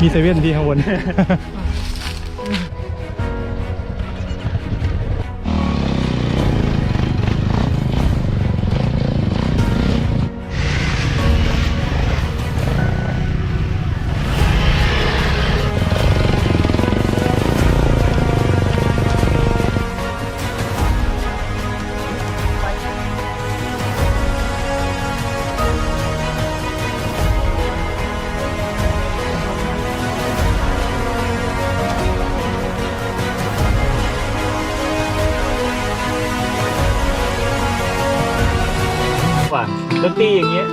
มีเซเว่นที่ข้างบน ว่าดนตรีอย่างเงี้ย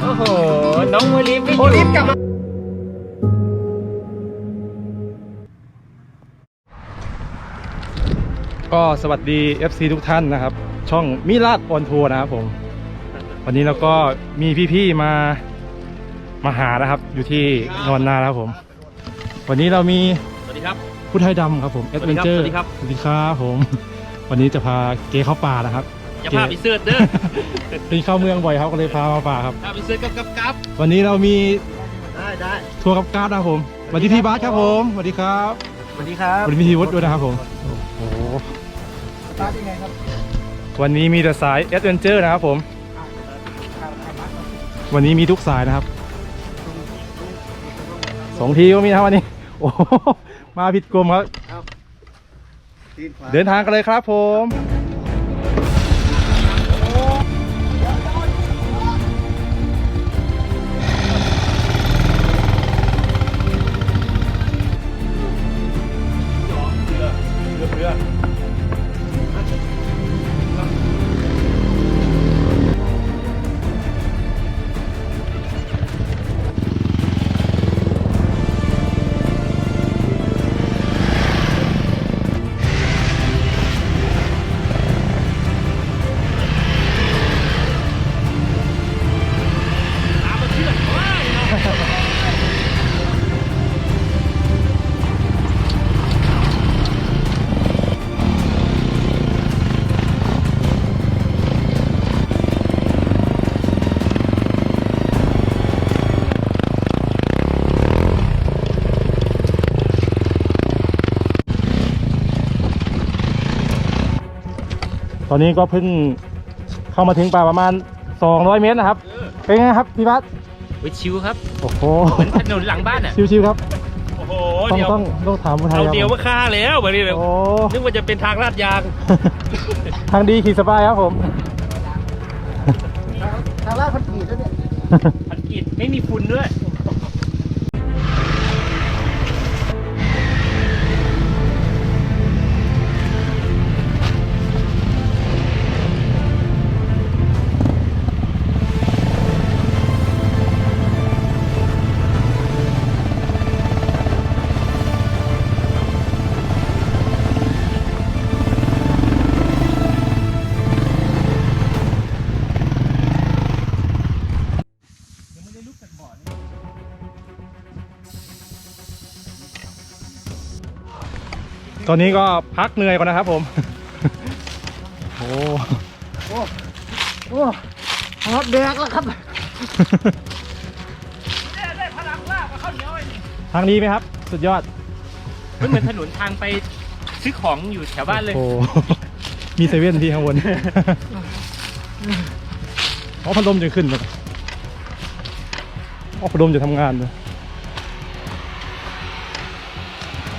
โอ้โห น้องโอลิฟไม่อยู่กลับมาก็สวัสดี FC ทุกท่านนะครับ ช่องมิลาดออนทัวร์นะครับผม วันนี้เราก็มีพี่ๆมามาหานะครับ อยู่ที่นอนนานะครับผม วันนี้เรามีสวัสดีครับ ผู้ไทยดำครับผมเอสดวัสเวดีนครับเจอร์สวัสดีครับ สวัสดีครับผม วันนี้จะพาเก๋เข้าป่านะครับ อย่าพาไปเสื้อเด้อเป็นเข้าเมืองบ่อยครับก็เลยพามาป่าครับพาไปเสื้อกับกับกับวันนี้เรามีได้ได้ทัวร์กับการ์ดนะครับผมสวัสดีพี่บาสครับผมสวัสดีครับสวัสดีครับวันนี้มีพี่วุฒิด้วยนะครับผมโอ้โหสตาร์ทยังไงครับวันนี้มีแต่สายเอดเวนเจอร์นะครับผม วันนี้มีทุกสายนะครับสองทีก็มีนะครับวันนี้ โอ้โห มาผิดกลมครับตีนขวาเดินทางกันเลยครับผม ตอนนี้ก็เพิ่งเข้ามาถึงป่าประมาณ 200 เมตรนะครับ เป็นไงครับพี่บัสไปชิวครับโอ้โหเหมือนถนนหลังบ้านอะชิวๆครับโอ้โหต้องเดี๋ยวต้องต้องถามผู้ไทยเอาครับเดียวว่าฆ่าแล้วแบบนี้แบบโอ้ นึกว่าจะเป็นทางลาดยาง ทางดีขี่สบายครับผม ทางลาดพันกีดแล้วเนี่ยพันกิจไม่มีฝุ่นด้วย ตอนนี้ก็พักเหนื่อยก่อนนะครับผม โอ้โอ้ฮอตแดกแล้วครับ ได้พลังลากมาเข้าเหนียวไอ้นี่ทางนี้ไหมครับ สุดยอด มันเหมือนถนนทางไปซื้อของอยู่แถวบ้านเลย โอ้ มีเซเว่นที่ข้างบนอ๋อพัดลมจะขึ้นเลยอ๋อพัดลมจะทำงานเลย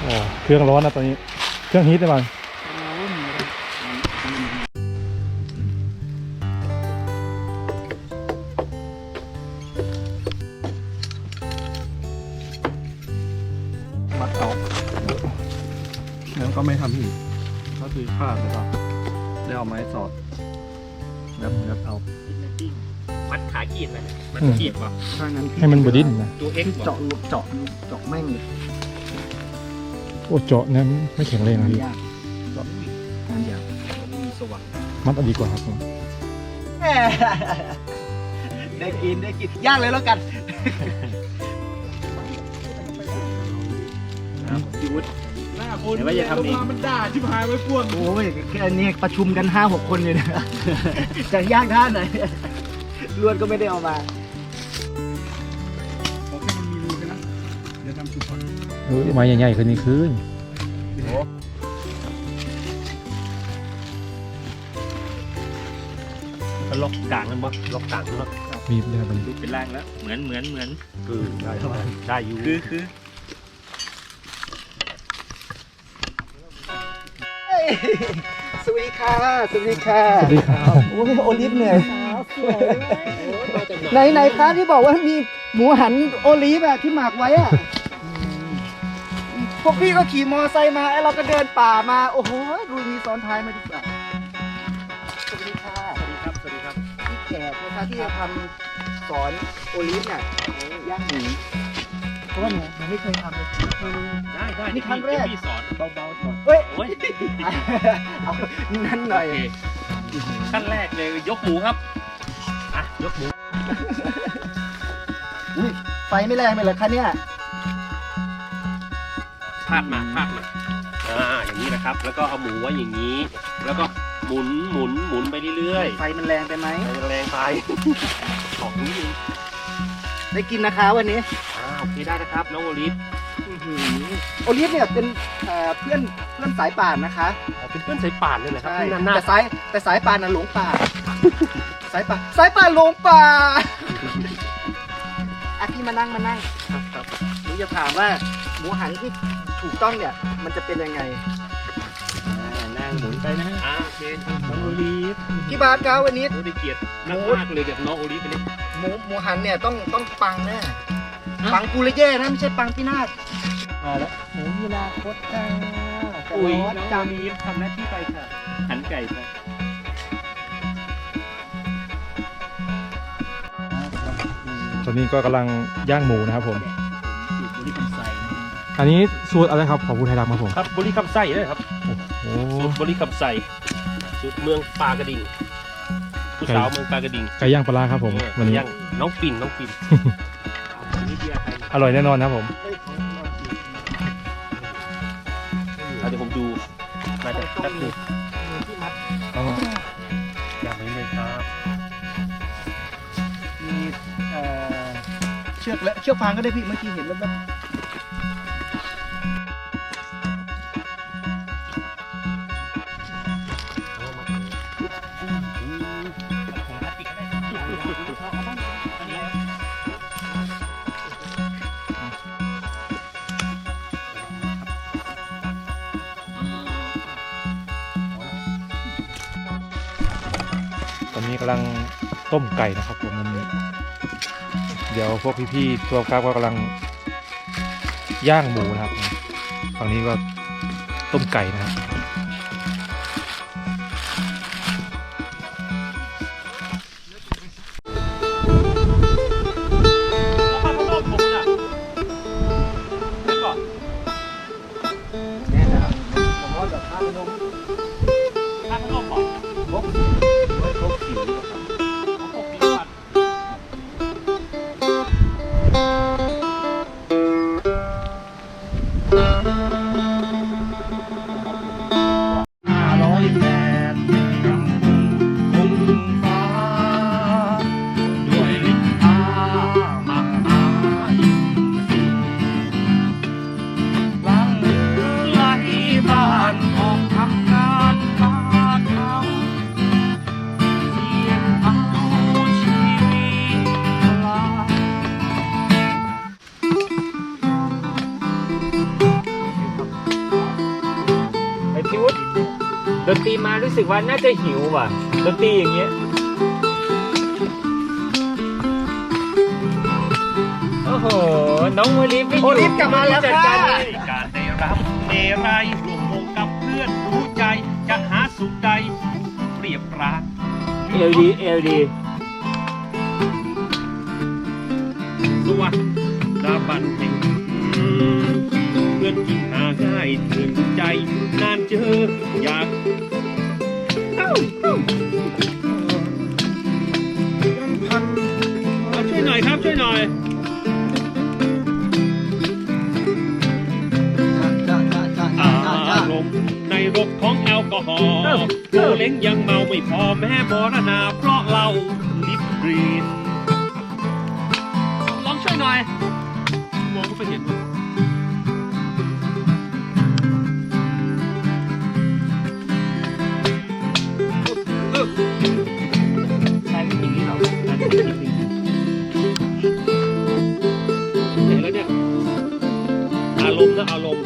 โอ้เครื่องร้อนนะตอนนี้ เครื่องฮีทได้บ้างมัดเอาแล้วก็ไม่ทำอีกก็คือพลาดแล้วก็แล้วเอาไม้สอดแล้วแล้วเอามัดขากีดเลยมันอืมกีดวะถ้างั้นพี่ให้มันบดิ้นนะ ตัวเอ็กพี่ซ์เจาะลูกเจาะเจาะแม่งเลย โอ้เจาะเนี่ยไม่แข็งแรงนะพี่ยากเจาะงานยากมีสว่างมัดเอาดีกว่าครับผมได้กินได้กินย่างเลยแล้วกันพี่วุฒิหน้าคนเดี๋ยวว่าจะทำเองลมามันด่าชิบหายไว้ป่วนโอ้ยแค่นี้ประชุมกันห้าหกคนเลยนะจะย่างท่าไหนลวดก็ไม่ได้เอามา ก่อนไม้ใหญ่ๆขึ้นนี่ขึ้นล็อกกลางนั่นบ่ล็อกกลางนั่นบ่มีบเลยครับมันดูเป็นร่างแล้ว เหมือนเหมือนเหมือนคือได้เท่าไหร่ได้อยู่คือคือสวัสดีค่ะ สวัสดีค่ะสวัสดีครับโอ้ยโอลิฟเหนื่อยไหนไหนคะที่บอกว่ามีหมูหันโอลิฟอะที่หมักไว้อะ พวกพี่ก็ขี่มอไซค์มาไอ้เราก็เดินป่ามา โอ้โหดูมีซ้อนท้ายมาดีกว่าสวัสดีค่ะสวัสดีครับ สวัสดีครับพี่แขกนะคะที่ทำสอนโอลิฟเนี่ยย่างหมูเพราะว่าหนูหนูไม่เคยทำเลย ได้ได้นี่ครั้งแรก พี่สอนเบาๆก่อนเฮ้ยโอ้ยเอานั่นหน่อย โอเคขั้นแรกเลยยกหมูครับอะยกหมู อุ้ยไฟไม่แรงไปเหรอคะเนี่ย พาดมาพาดมาอ่าอย่างนี้นะครับ แล้วก็เอาหมูไว้อย่างนี้ แล้วก็หมุนหมุนหมุนไปเรื่อยไฟมันแรงไปไหมๆไปแรงไปออกนิดนึงได้กินนะคะวันนี้อ่าโอเคได้นะครับ น้องโอลิฟอื้อหือโอลิฟเนี่ยเป็นเอ่อเพื่อนเพื่อนสายป่านนะคะอ๋อเป็นเพื่อนสายป่านเลยเหรอครับใช่ที่นั่นน่าแต่สายแต่สายป่านน่ะหลงป่า สายป่านสายป่านหลงป่าอะพี่มานั่งมานั่งครับครับหนูจะถามว่าหมูหันที่ ถูกต้องเนี่ยมันจะเป็นยังไงอ่านั่งหมุนไปนะฮะอ่าโอเคน้องโอลิฟพี่บาสครับวันนี้โอ้ได้เกียรติมากมากๆเลยกับน้องโอลิฟไปเลย หมูหมูหันเนี่ยต้องต้องปังแน่ปังกูเลยแย่นะไม่ใช่ปังพี่นาฏมาแล้วหมูมีนาคตจ้าอุ้ยแต่น้องร้โอลิฟทำหน้าที่ไปค่ะ หันไก่ไปตอนนี้ก็กำลังย่างหมูนะครับผมสูตรบุรีคำไส้ อันนี้สูตรอะไรครับของผู้ไทยดำครับผมครับบุรีคำไส้เลยครับโอ้สูตรบุรีคำไส้สูตรเมืองปากระดิ่งผู้สาวเมืองปากระดิ่งไก่ย่างปลาร้าครับผมเออวันนี้ย่างน้องปิ่นน้องปิ่นอันนี้เบียร์ไทยอร่อยแน่นอนนะครับผมเอาเดี๋ยวผมดูมาจากแป๊บนึงที่มัดอย่างนี้เลยครับมีเอ่อเชือกและเชือกฟางก็ได้พี่เมื่อกี้เห็นแล้วแบบ นี้กำลังต้มไก่นะครับผมมันเดี๋ยวพวกพี่ๆตัวกราฟก็กำลังย่างหมูนะครับ ฝั่งนี้ก็ต้มไก่นะครับ ดนตรีมารู้สึกว่าน่าจะหิวว่ะดนตรีอย่างเงี้ยโอ้โหน้องโอลิฟไม่อยู่โอลิฟกลับมาแล้วจัดค่ะการเลยการได้รับเนรัยรวมวงกับเพื่อนรู้ใจ จะหาสุขใดเปรียบปรานเอลดีเอลดีสวัสดาบันแห่ง ออยากเอ้าเอาช่วยหน่อยครับช่วยหน่อยจ้าจ้าจ้าอาจ้าจ้ารมณ์ในรกของแอลกอฮอล์โอเล้งยังเมาไม่พอแม้มรณาเพราะเราลิบ ใช่อย่างนี้เรอใช่อย่เห็นนอารมณ์นะอารมณ์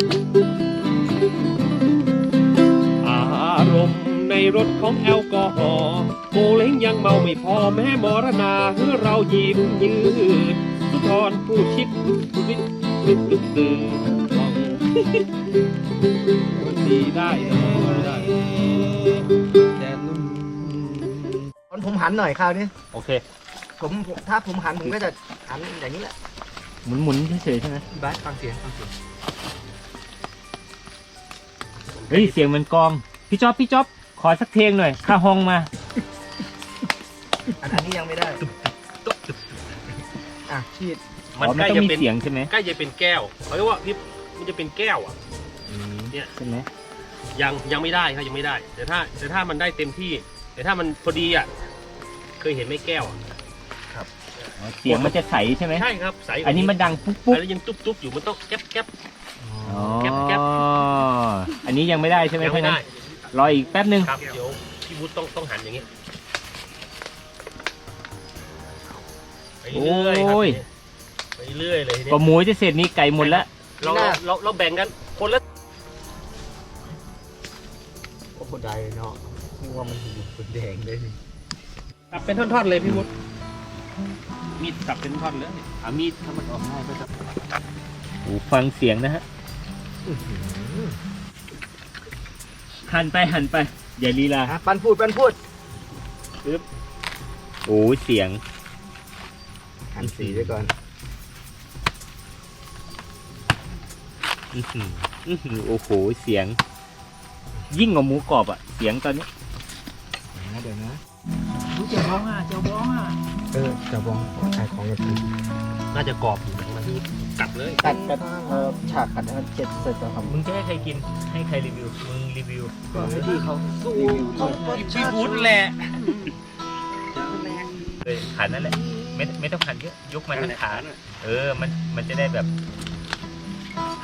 อารมณ์ในรถของแอลกอฮอล์โมเล้งยังเมาไม่พอแม่มรณาเพื่อเรายิ้มยืดสุธรผู้ชิดวิตลึกลึกตื่นลองดีได้ดีได้ ผมหันหน่อยคราวนี้โอเค ผมผมถ้าผมหันผมก็จะหันอย่างนี้แหละหมุนหมุนเฉยๆใช่ไหมพี่บาสฟังเสียงฟังเสียงเฮ้ยเสียงเหมันกลอง พี่จ๊อบพี่จ๊อบขอสักเพลงหน่อยค่าห้องมาอันนี้ยังไม่ได้อะชีดมันอ๋อใกล้ต้องจะมีเป็นเสียงใช่ไหมใกล้จะเป็นแก้วเขาเรียกว่าพี่มันจะเป็นแก้วอะเนี่ยใช่ไหมยังยังไม่ได้ครับยังไม่ได้ แต่ถ้าแต่ถ้ามันได้เต็มที่ แต่ถ้ามันพอดีอะ เคยเห็นไหมแก้วอะอ๋อเสียงมันจะใสใช่ไหมใช่ครับใสกว่าอันนี้มันดังปุ๊บปุ๊บอันนี้ยังจุ๊บจุ๊บอยู่มันต้องแก๊บแก๊บ อ๋อแก๊ปแก๊ป อันนี้ยังไม่ได้ใช่ไหมยังไม่ถ้างั้ได้นรออีกแป๊บนึงครับเดี๋ยวพี่วุฒิต้องต้องหันอย่างนี้ไปเรื่อยๆครับโอ้ยไปเรื่อยเลยทีนี้ก็หมูจะเสร็จนี่ไก่หมดแล้วเราเราเราแบ่งกันคนละโอ้โหได้เนาะนึกว่ามันอยู่เป็นแดงเลยนี่ ตับเป็นท่อนๆเลยพี่วุฒิมีดตับเป็นท่อนเลยเอามีดถ้ามันออกง่ายก็จะโอ้ฟังเสียงนะฮะหันไปหันไป อย่าลีลาอะปันพูดปันพูดโอ้เสียงหันสีไว้ก่อนอื้อหืออื้อหือโอ้โหเสียง ยิ่งกว่าหมูกรอบอะเสียงตอนนี้ นะเดี๋ยวนะเจ้าบ้ องอะเจ้าบ้องอะเออจะบองขายของกับพี่น่าจะกรอบอยู่มันนี่กัดเลย ตัดกันเออฉากกันนะครับเจ็ดเสร็จแล้วครับมึงจะให้ใครกินให้ใครรีวิว มึงรีวิวก็ให้พี่เขารีวิวด้วยพี่วุฒิแหละเลยหันนั่นแหละไม่ไม่ต้องหันเยอะยกมาทั้งขาเออมันมันจะได้แบบ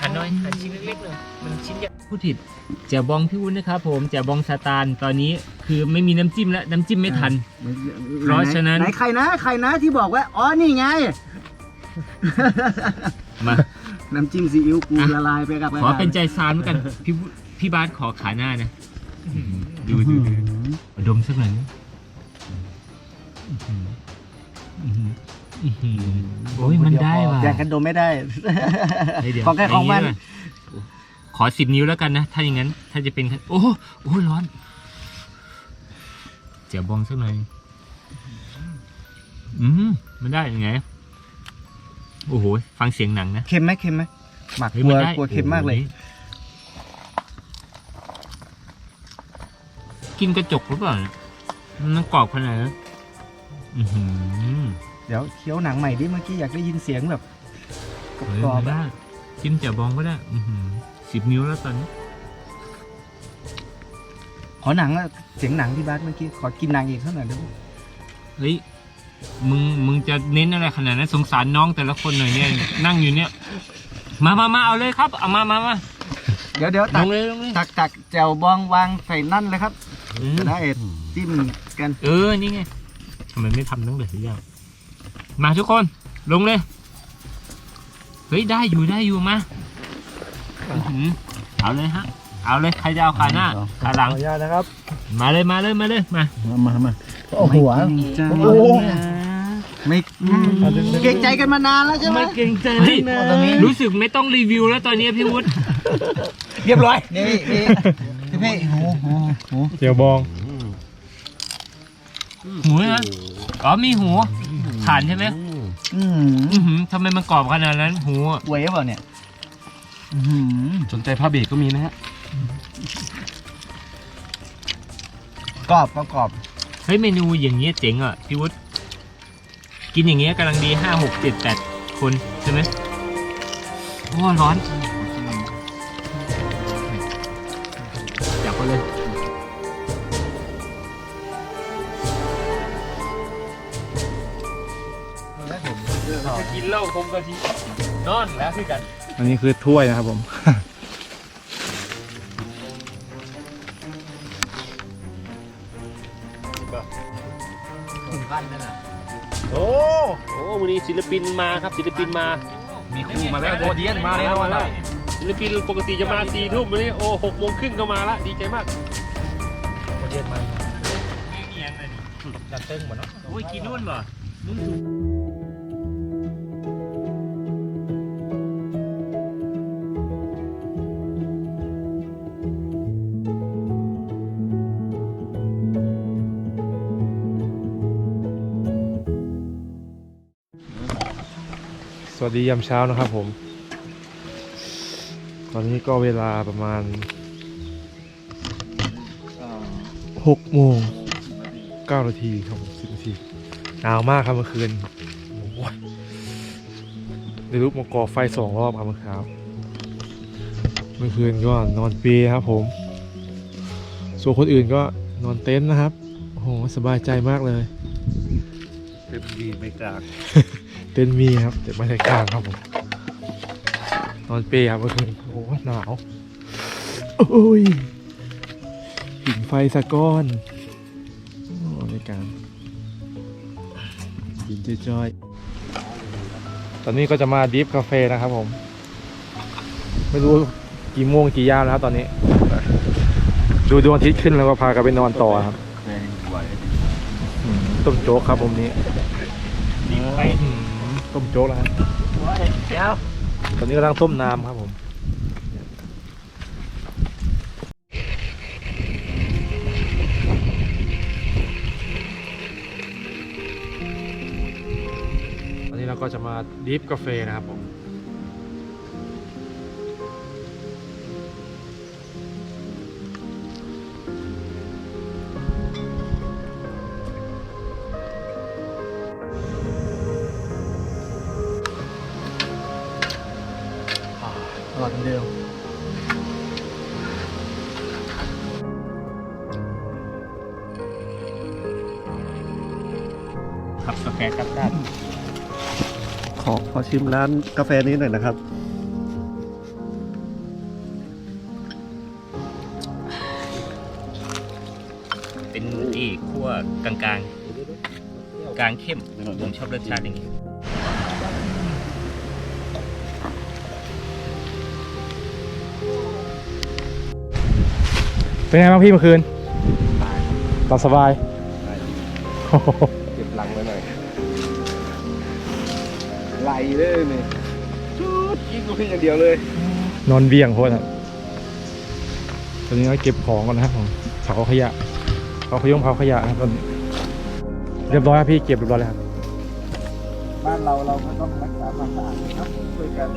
หันน้อยหันชิ้นเล็กๆหน่อยมันชิ้นใหญ่ พูดผิดแจ่วบองพี่วุ้นนะครับผมแจ่วบองสตาร์ตอนนี้คือไม่มีน้ำจิ้มแล้วน้ำจิ้มไม่ทัน เพราะฉะนั้น ไหนใครนะใครนะที่บอกว่าอ๋อนี่ไง มา น้ำจิ้มซีอิ๊วกูอะ ละลายไปกับขอเป็นใจซานแล้วกันพี่วุพี่บาสขอขาหน้านะดูดูดูเอาดมสักหน่อยนะอื้อหืออื้อหือโอ้ยมันได้ว่ะแย่งกันดมไม่ได้ เฮ้ยเดี๋ยวของใครของมัน ย่าดีกว่าข อสิบนิ้วแล้วกันนะ ถ้าอย่างนั้น ถ้าจะเป็น โอ้โหโอ้โหร้อน เจียวบองสักหน่อย อืมมันได้ยังไง โอ้โห ฟังเสียงหนังนะ เค็มไหมเค็มไหมหมักเฮ้ยกลัวมันได้กลัวเค็มมากเลย โอ้โหกินกระจกหรือเปล่าเนี่ยมันกรอบขนาดนั้นอือหือ เดี๋ยวเคี้ยวหนังใหม่ดิเมื่อกี้อยากได้ยินเสียงแบบกเฮ้ยรอบมันๆได้จิ้มเจียวบองก็ได้ อือหือ สิบนิ้วแล้วตอนนี้ขอหนังอะเสียงหนังที่บ้านเมื่อกี้ขอกินหนังอีกเท่าไหร่อยได้ไหมเฮ้ยมึงมึงจะเน้นอะไรขนาดนั้นสงสารน้องแต่ละคนหน่อยเนี่ย นั่งอยู่เนี่ย มามามาเอาเลยครับเอามามามาเดี๋ยวเดี๋ยวลตักงเลยลงเลยตักตักแจ่วบองวางใส่นั่นเลยครับอืมจะได้จิ้มกันเออนี่ไงทำไมไม่ทำตั้งแต่ทีแรกมาทุกคนลงเลย เฮ้ยได้อยู่ได้อยู่มา อื้อหือเอาเลยฮะ เอาเลยใครจะเอาขาหน้าขาหลังขออนุญาตนะครับมาเลยมาเลยมาเลยมา มามาโอ้โหโอ้โห ไม่เก่งใจกันมานานแล้วใช่ไหมไม่เกรงใจเฮ้ยตรงนี้รู้สึกไม่ต้องรีวิวแล้วตอนนี้พี่วุฒิเรียบร้อย นี่นี่พี่พี่โอ้โหเจียวบอง หูนะอ๋อมีหูถ่านใช่ไหมอืมอื้อหือทำไมมันกรอบขนาดนั้นหูอะป่วยหรือเปล่าเนี่ยอื้อหือ สนใจผ้าเบรกก็มีนะฮะกรอบก็กรอบเฮ้ยเมนูอย่างเงี้ยเจ๋งอะพี่วุฒิกินอย่างเงี้ยกำลังดีห้าหกเจ็ดแปดคนใช่ไหมโอ้ร้อนจับไปเลยจะกินเหล้าคมกะทินอนแล้วคือกัน อันนี้คือถ้วยนะครับผมโอ้โอ้วันนี้ศิลปินมาครับศิลปินมา มีคู่มาแล้วโอเดียนมาแล้วมาแล้วศิลปินปกติจะมาสี่ทุ่มวันนี้โอ้หกโมงครึ่งก็มาละดีใจมากโอเดียรียกมานี่เอียงเลยนี่ดันเติ้งหมดเนาะโอ้ยกินนู่นบ่นุ่น สวัสดียามเช้านะครับผม ตอนนี้ก็เวลาประมาณหกโมงเก้านาทีครับผมสิบนาทีหนาวมากครับเมื่อคืนโอ้โหได้ลุกมาก่อไฟสองรอบครับเมื่อเช้าเมื่อคืนก็นอนเปลครับผม ส่วนคนอื่นก็นอนเต็นท์นะครับโอ้โหสบายใจมากเลยเต็มดีไม่กลาง เต็นท์มีครับแต่ไม่ได้กลางครับผมนอนเปรย์ครับเมื่อคืนโอ้โหหนาวโอ้ยผิงไฟสะก้อนโอ้ในการกินจ้อยๆตอนนี้ก็จะมาดริฟคาเฟ่นะครับผม ไม่รู้กี่โมงกี่ยามแล้วครับตอนนี้ ดูดวงอาทิตย์ขึ้นแล้วก็พากันไปนอนต่อครับอืมต้มโจ๊กครับผมนี้นี่ไปอืม ต้มโจ๊กแล้วครับเดี๋ยวตอนนี้กำลังต้มน้ำครับผมตอนนี้เราก็จะมาดริฟกาแฟนะครับผม ร่อยเหมือนเดิมขับกาแฟกับด้านขอขอชิมร้านกาแฟนี้หน่อยนะครับ เป็นที่คั่วกลางกลางๆ กลางเข้มผมชอบรสชาติอย่างนี้ เป็นไงบ้างพี่เมื่อคืนตอนสบายโอ้โหเก็บหลังไว้หน่อยไหลเลยนี่ชุดยิงกูเพียงอย่างเดียวเลย นอนเบี่ยงโคตรครับตอนนี้ก็เก็บของก่อนนะครับผมเผาขยะเผาขยงเผาขยะครับตอนนี้เรียบร้อยครับพี่เก็บเรียบร้อยแล้วครับบ้านเราเราก็ต้องรักษาความสะอาดนะครับช่วยกัน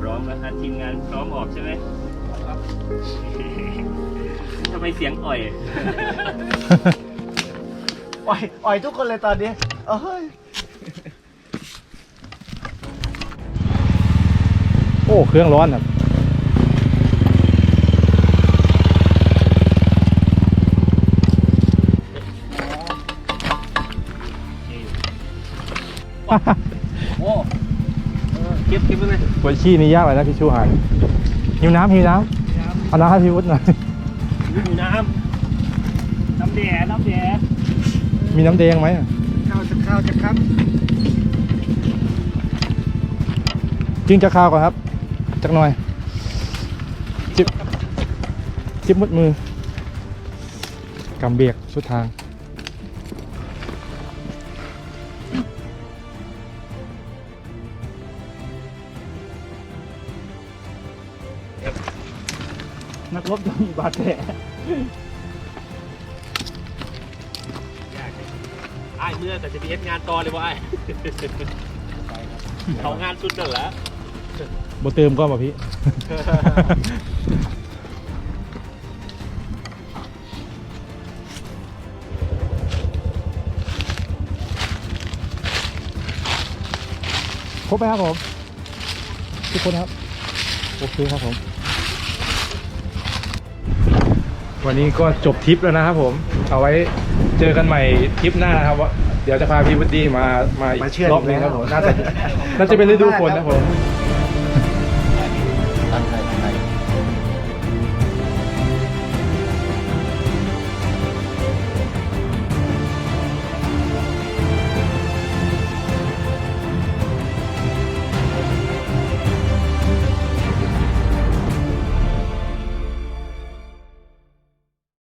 พร้อมแล้วฮะทีมงานพร้อมออกใช่ไหม ทำไมเสียงอ่อย อ่อยอ่อยทุกคนเลยตอนนี้เอ้ยโอ้ เครื่องร้อนครับโอ้เก็บเก็บไปเลยปวดขี้นี่ยากเลยนะพี่ชูหายหิวน้ำหิวน้ำ เอาน้ำให้พี่วุฒิหน่อยอยู่น้ำ น้ำแดดน้ำแดดมีน้ำแดงไหมอะข้าวจะข้าวจะครับกินจะข้าวก่อนครับ จักหน่อย จิบ จิบมุดมือกำเบียกสุดทาง นักรบต้องมีบาดแผลไอ้เมื่อแต่จะไปเฮ็ดงานต่อเลยวะไอ้เขางานสุดนั่นแหละบ่เติมก็ป่ะพี่ ครบไหมครับผม ทุกคนครับ โอเคครับผม วันนี้ก็จบทริปแล้วนะครับผม เอาไว้เจอกันใหม่ทริปหน้านะครับว่าเดี๋ยวจะพาพี่วุฒิมามาอีกมาเชื่อดรอบนึงครับผมน่าจะน่าจะเป็นฤดูฝนนะครับผมเ